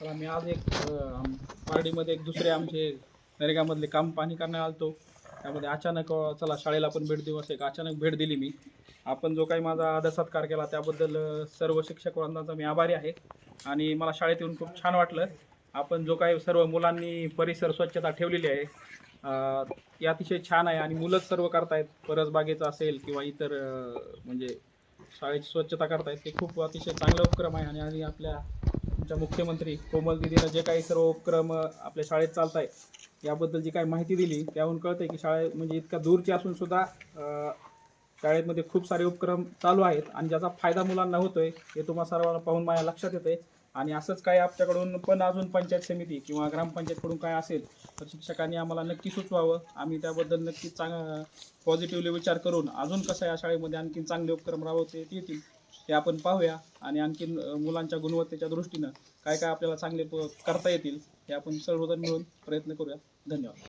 तर आम्ही आज एक पार्टीमध्ये एक दुसरे आमचे नरेगामधले काम पाणी करण्यात आलतो. त्यामध्ये अचानक चला शाळेला पण भेट देऊ असं एक अचानक भेट दिली मी. आपण जो काही माझा आदर सत्कार केला त्याबद्दल सर्व शिक्षक वृंदांचा मी आभारी आहे. आणि मला शाळेत येऊन खूप छान वाटलं. आपण जो काही सर्व मुलांनी परिसर स्वच्छता ठेवलेली आहे अं, अतिशय छान आहे. आणि मुलंच सर्व करतायत परसबागेचं असेल किंवा इतर म्हणजे शाळेची स्वच्छता करतायत ते खूप अतिशय चांगला उपक्रम आहे आणि आणि आपल्या आमच्या मुख्यमंत्री कोमल दिदीनं जे काही सर्व उपक्रम आपल्या शाळेत चालत आहे याबद्दल जी काही माहिती दिली त्याहून कळतंय की शाळा म्हणजे इतक्या दूरची असून सुद्धा शाळेमध्ये खूप सारे उपक्रम चालू आहेत आणि ज्याचा फायदा मुलांना होतोय हे तुम्हा सर्वांना पाहून माझ्या लक्षात येते आणि असंच काही आपल्याकडून पण अजून पंचायत समिती किंवा ग्रामपंचायतकडून काय असेल तर शिक्षकांनी आम्हाला नक्की सुचवावं. आम्ही त्याबद्दल नक्की चांग पॉझिटिव्हली विचार करून अजून कसं या शाळेमध्ये आणखीन चांगले उपक्रम राबवते येतील ते आपण पाहूया. आणि आणखीन मुलांच्या गुणवत्तेच्या दृष्टीनं काय काय आपल्याला चांगले करता येतील हे आपण सर्वजण मिळून प्रयत्न करूया. धन्यवाद.